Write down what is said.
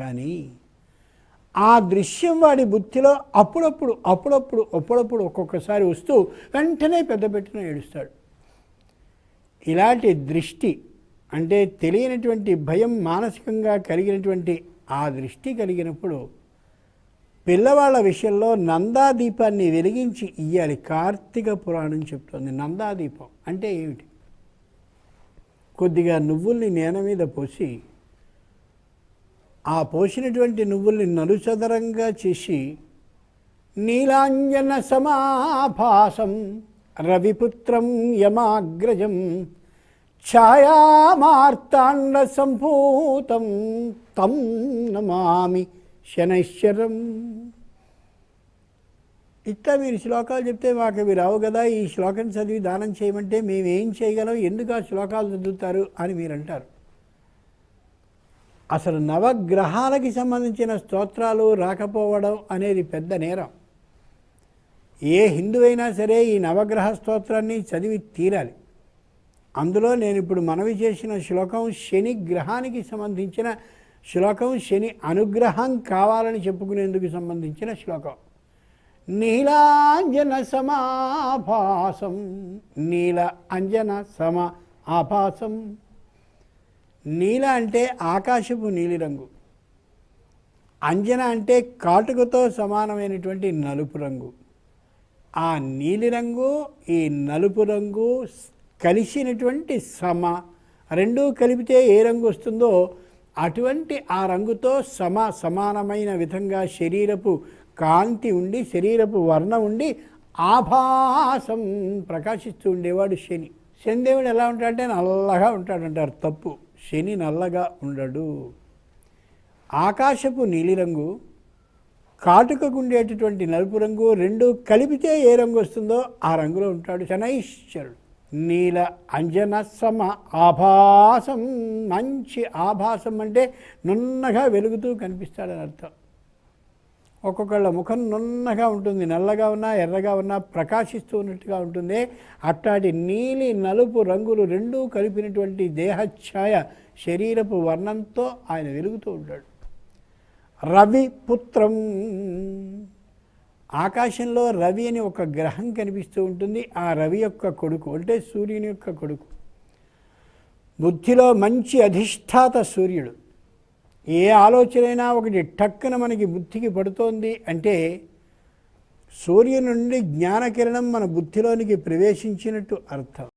కానీ ఆ దృశ్యం వాడి బుద్ధిలో అప్పుడప్పుడు అప్పుడప్పుడు అప్పుడప్పుడు ఒక్కొక్కసారి వస్తూ వెంటనే పెద్ద పెట్టిన ఏడుస్తాడు. ఇలాంటి దృష్టి అంటే తెలియనటువంటి భయం మానసికంగా కలిగినటువంటి ఆ దృష్టి కలిగినప్పుడు పిల్లవాళ్ళ విషయంలో నందాదీపాన్ని వెలిగించి ఇయ్యాలి. కార్తీక పురాణం చెప్తోంది. నందాదీపం అంటే ఏమిటి? కొద్దిగా నువ్వుల్ని నేల మీద పోసి ఆ పోసినటువంటి నువ్వుల్ని నలుచదరంగా చేసి నీలాంజన సమాభాసం రవిపుత్రం యమాగ్రజం ఛాయామార్తాండ సంభూతం తం నమామి శనైశ్వరం ఇట్లా మీరు శ్లోకాలు చెప్తే మాకు అవి రావు కదా ఈ శ్లోకం చదివి దానం చేయమంటే మేమేం చేయగలం ఎందుకు ఆ శ్లోకాలు చదువుతారు అని మీరు అంటారు అసలు నవగ్రహాలకి సంబంధించిన స్తోత్రాలు రాకపోవడం అనేది పెద్ద నేరం. ఏ హిందువైనా సరే ఈ నవగ్రహ స్తోత్రాన్ని చదివి తీరాలి. అందులో నేను ఇప్పుడు మనవి చేసిన శ్లోకం శని గ్రహానికి సంబంధించిన శ్లోకం శని అనుగ్రహం కావాలని చెప్పుకునేందుకు సంబంధించిన శ్లోకం. నీలాంజన సమాభాసం నీల అంజన సమ ఆభాసం నీల అంటే ఆకాశపు నీలిరంగు. అంజన అంటే కాటుకతో సమానమైనటువంటి నలుపు రంగు. ఆ నీలిరంగు ఈ నలుపు రంగు కలిసినటువంటి సమ. రెండూ కలిపితే ఏ రంగు వస్తుందో అటువంటి ఆ రంగుతో సమ సమానమైన విధంగా శరీరపు కాంతి ఉండి శరీరపు వర్ణం ఉండి ఆభాసం ప్రకాశిస్తూ ఉండేవాడు శని. శనిదేవుడు ఎలా ఉంటాడంటే నల్లగా ఉంటాడంటారు తప్పు. శని నల్లగా ఉండడు. ఆకాశపు నీలిరంగు కాటుకకుండేటటువంటి నలుపు రంగు రెండు కలిపితే ఏ రంగు వస్తుందో ఆ రంగులో ఉంటాడు శనైశ్వరుడు. నీల అంజన సమ ఆభాసం మంచి ఆభాసం అంటే నున్నగా వెలుగుతూ కనిపిస్తాడని అర్థం. ఒక్కొక్కళ్ళ ముఖం నున్నగా ఉంటుంది నల్లగా ఉన్నా ఎర్రగా ఉన్నా ప్రకాశిస్తూ ఉన్నట్టుగా ఉంటుంది. అట్టాటి నీలి నలుపు రంగులు రెండూ కలిపినటువంటి దేహఛాయ శరీరపు వర్ణంతో ఆయన వెలుగుతూ ఉంటాడు. రవి పుత్రం. ఆకాశంలో రవి అని ఒక గ్రహం కనిపిస్తూ ఉంటుంది. ఆ రవి యొక్క కొడుకు అంటే సూర్యుని యొక్క కొడుకు. బుద్ధిలో మంచి అధిష్టాత సూర్యుడు. ఏ ఆలోచనైనా ఒకటి టక్కున మనకి బుద్ధికి పడుతోంది అంటే సూర్యుని నుండి జ్ఞానకిరణం మన బుద్ధిలోనికి ప్రవేశించినట్టు అర్థం.